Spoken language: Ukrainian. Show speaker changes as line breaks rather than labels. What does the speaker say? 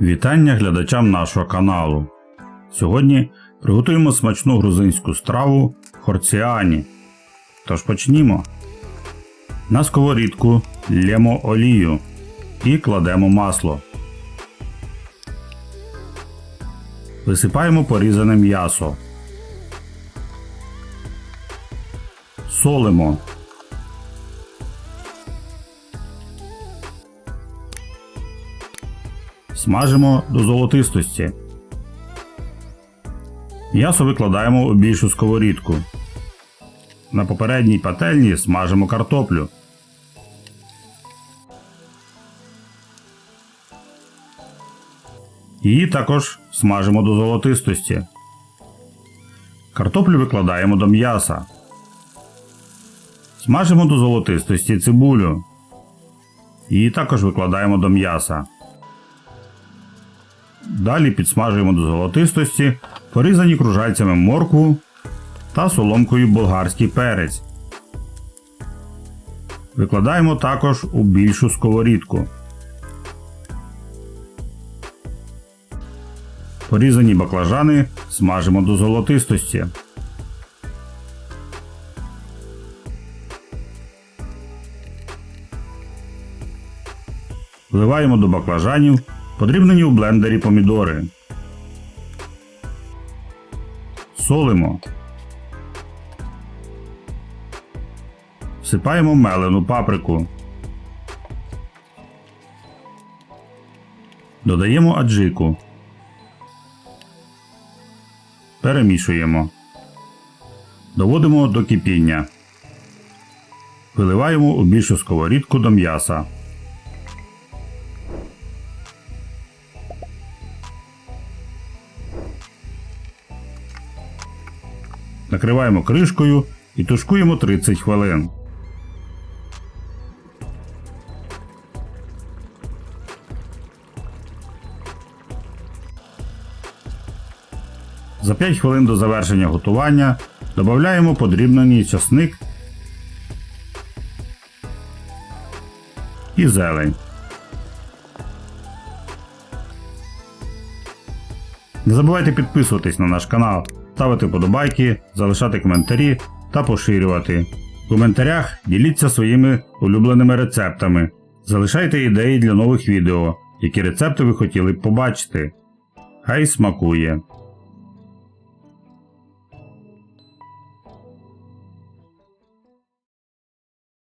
Вітання глядачам нашого каналу. Сьогодні приготуємо смачну грузинську страву хорціані. Тож почнімо. На сковорідку лємо олію і кладемо масло. Висипаємо порізане м'ясо. Солимо. Смажимо до золотистості. М'ясо викладаємо у більшу сковорідку. На попередній пательні смажимо картоплю. Її також смажимо до золотистості. Картоплю викладаємо до м'яса. Смажимо до золотистості цибулю. Її також викладаємо до м'яса. Далі підсмажуємо до золотистості порізані кружальцями моркву та соломкою болгарський перець. Викладаємо також у більшу сковорідку. Порізані баклажани смажимо до золотистості. Вливаємо до баклажанів подрібнені у блендері помідори. Солимо. Всипаємо мелену паприку. Додаємо аджику. Перемішуємо. Доводимо до кипіння. Виливаємо у більшу сковорідку до м'яса. Накриваємо кришкою і тушкуємо 30 хвилин. За 5 хвилин до завершення готування додаємо подрібнений часник і зелень. Не забувайте підписуватись на наш канал, ставити подобайки, залишати коментарі та поширювати. В коментарях діліться своїми улюбленими рецептами. Залишайте ідеї для нових відео, які рецепти ви хотіли б побачити. Хай смакує!